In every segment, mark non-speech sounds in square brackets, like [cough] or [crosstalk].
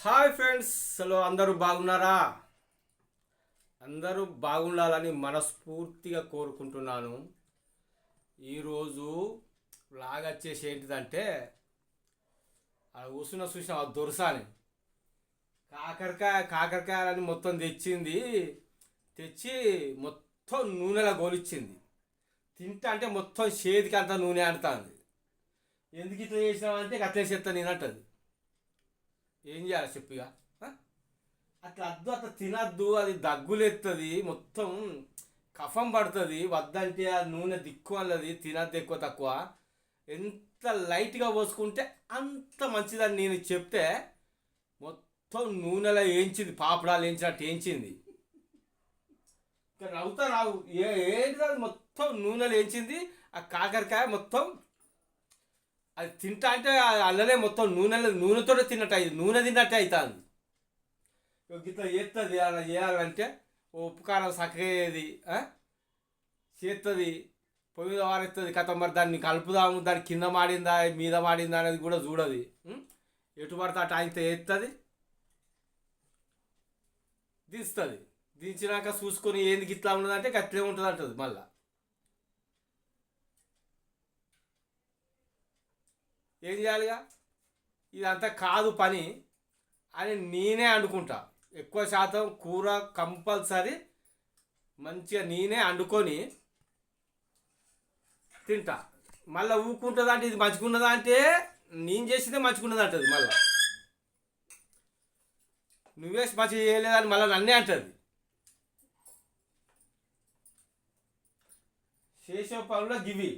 Hi friends hello అందరూ బాగున్నారా? అందరూ బాగుండాలని మనస్ఫూర్తిగా కోరుకుంటున్నాను. ఈరోజు లాగ్ వచ్చేసి ఏంటిదంటే అలా కూర్చున్న చూసిన దొరసాని. కాకరకాయ కాకరకాయలని మొత్తం తెచ్చింది. తెచ్చి మొత్తం నూనెలా గోలిచ్చింది. తింటా అంటే మొత్తం చేతికి అంత నూనె అంటుంది. ఎందుకు ఇట్లా చేసినావంటే అట్లే చెప్తా నేనంటది ఏం చేయాలి చెప్పిగా అట్లా అద్దు అట్లా తినద్దు అది దగ్గులెత్తది మొత్తం కఫం పడుతుంది వద్దంటే ఆ నూనె దిక్కు అన్నది తినద్దు ఎక్కువ తక్కువ. ఎంత లైట్గా పోసుకుంటే అంత మంచిదని నేను చెప్తే మొత్తం నూనెలో వేయించింది పాపడాలు వేయించినట్టు వేయించింది ఇంకా నవ్వుతా రావు ఏ ఏంటి అది? మొత్తం నూనెలో వేయించింది ఆ కాకరకాయ మొత్తం అది తింటా అంటే అల్లనే మొత్తం నూనెలో నూనెతోనే తిన్నట్టు అయింది నూనె తిన్నట్టే అవుతుంది ఇట్లా చేస్తుంది అలా చేయాలంటే ఉప్పు కారం సక్కగేది చేస్తుంది పొయ్యి మీద వారేస్తుంది కథ మరి దాన్ని కలుపుదాము దాని కింద మాడిందా మీద మాడిందా అనేది కూడా చూడదు. ఎటు పడితే అటు ఆయనతో వేస్తుంది దించుతుంది. దించినాక చూసుకొని ఏంది ఇట్లా ఉన్నదంటే గట్లే ఉంటుంది అంటుంది మళ్ళీ. ఏం చేయాలిగా? ఇదంతా కాదు పని అని నేనే అనుకుంటా ఎక్కువ శాతం కూర కంపల్సరీ మంచిగా నేనే వండుకొని తింటా. మళ్ళీ ఊకుంటుందా అంటే ఇది మంచుకున్నదా అంటే నేను చేసిందే మంచిగున్నది అంటది మళ్ళీ. నువ్వే మంచిగా చేయలేదని మళ్ళీ నన్నే అంటది. చేసే పనులు గివి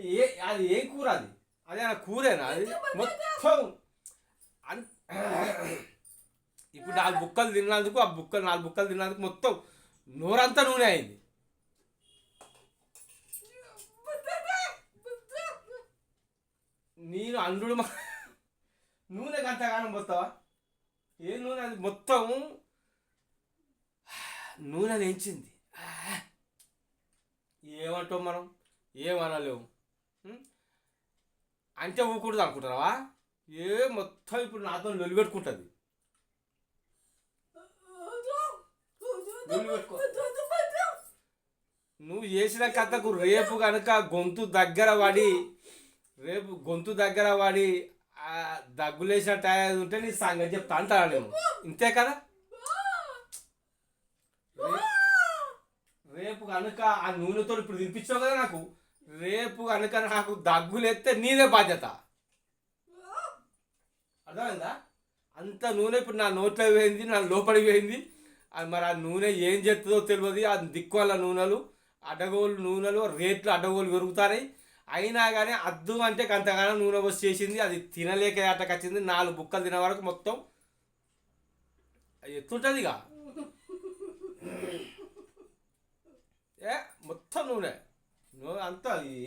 ఏ అది ఏం కూర అది? అదే ఆ కూరేనా అది? మొత్తం అన్- ఇప్పుడు నాలుగు బుక్కలు తిన్నందుకు ఆ బుక్కలు నాలుగు బుక్కలు తిన్నందుకు మొత్తం నోరంతా నూనె అయింది. నేను అండు నూనె గంటగానం పోతావా? ఏ నూనె అది? మొత్తం నూనె లేచింది. ఏమంటాం మనం? ఏమనలేము? అంటే ఊకూడదు అనుకుంటారా ఏ మొత్తం ఇప్పుడు నాతో లొలి పెట్టుకుంటుంది. నువ్వు చేసిన కథకు రేపు కనుక గొంతు దగ్గర పడి రేపు గొంతు దగ్గర పడి దగ్గులేసిన టైం ఉంటే నీ సంగతి చెప్తా అంటారా నేను? ఇంతే కదా? రేపు కనుక ఆ నూనెతో ఇప్పుడు తినిపించావు కదా నాకు? రేపు కనుక నాకు దగ్గులేస్తే నీదే బాధ్యత. అర్థమైందా? అంత నూనె ఇప్పుడు నా నోట్లో పోయింది నా లోపలికి పోయింది. అది మరి ఆ నూనె ఏం చేస్తుందో తెలియదు. ఆ దిక్కువల నూనెలు అడ్డగోలు నూనెలు రేట్లు అడ్డగోలు పెరుగుతాయి. అయినా కానీ అద్దు అంటే అంతగానో నూనె పోసి చేసింది. అది తినలేక అట్టకొచ్చింది నాలుగు బుక్కలు తినే వరకు మొత్తం అది ఎత్తుంటుంది ఇక ఏ మొత్తం నూనె. అంత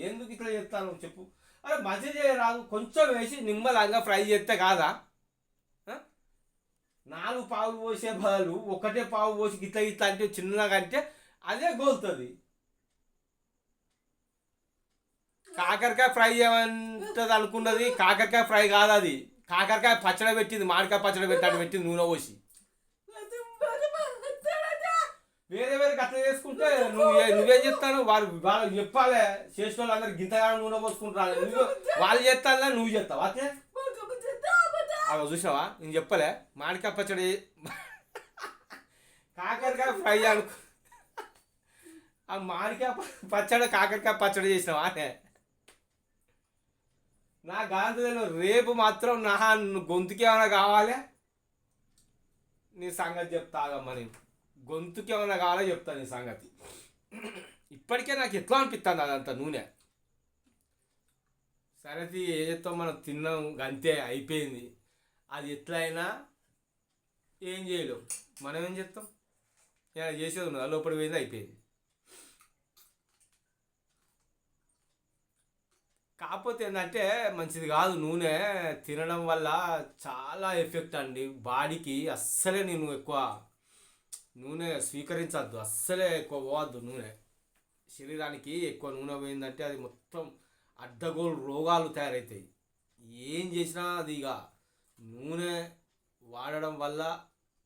ఎందుకు ఇట్లా చేస్తాను చెప్పు. అరే మంచి చేయరాదు కొంచెం వేసి నిమ్మలంగా ఫ్రై చేస్తే కాదా? నాలుగు పావులు పోసే బదులు ఒకటే పావు పోసి గిట్ల గిట్ల అంటే చిన్నగా అంటే అదే గోలుతుంది. కాకరకాయ ఫ్రై ఏమంటది అనుకున్నది కాకరకాయ ఫ్రై కాదు అది కాకరకాయ పచ్చడి పెట్టింది మామిడికాయ పచ్చడి పెట్టాడు పెట్టింది నూనె పోసి. వేరే వేరే కథ చేసుకుంటే నువ్వు నువ్వేం చెప్తాను వాళ్ళు వాళ్ళు చెప్పాలి. చేసిన వాళ్ళు అందరు గింతగా నూనె పోసుకుంటారు నువ్వు వాళ్ళు చేస్తాను నువ్వు చెప్తావా అదే అవి చూసావా? నేను చెప్పలే. మామిడికాయ పచ్చడి కాకరకాయ ఫ్రై అనుకో ఆ మామిడికాయ పచ్చడి కాకరకాయ పచ్చడి చేసినావా? అనే నా గాంధీలో రేపు మాత్రం నా గొంతుకి ఏమైనా కావాలి? నీ సంగతి చెప్తాగమ్మా నేను. గొంతుకి ఏమైనా కావాలో చెప్తాను ఈ సంగతి. ఇప్పటికే నాకు ఎట్లా అనిపిస్తుంది అదంతా నూనె? సరే తీ, ఏ చెప్తాం మనం తిన్నాం అంతే అయిపోయింది. అది ఎట్లయినా ఏం చేయలేం. మనం ఏం చెప్తాం ఏమైనా చేసేది ఉన్నది? లోపలికి పోయింది అయిపోయింది. కాకపోతే ఏంటంటే మంచిది కాదు నూనె. తినడం వల్ల చాలా ఎఫెక్ట్ అండి బాడీకి. అస్సలే నేను ఎక్కువ నూనె స్వీకరించద్దు అస్సలే ఎక్కువ పోవద్దు నూనె. శరీరానికి ఎక్కువ నూనె పోయిందంటే అది మొత్తం అడ్డగోలు రోగాలు తయారవుతాయి ఏం చేసినా అది ఇక నూనె వాడడం వల్ల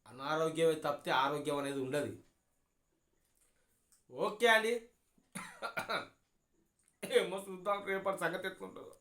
అనారోగ్యమే తప్పితే ఆరోగ్యం అనేది ఉండదు. ఓకే అండి. [coughs] ఏమో చూద్దాం రేపటి సంగతి ఎత్తుకుంటుందో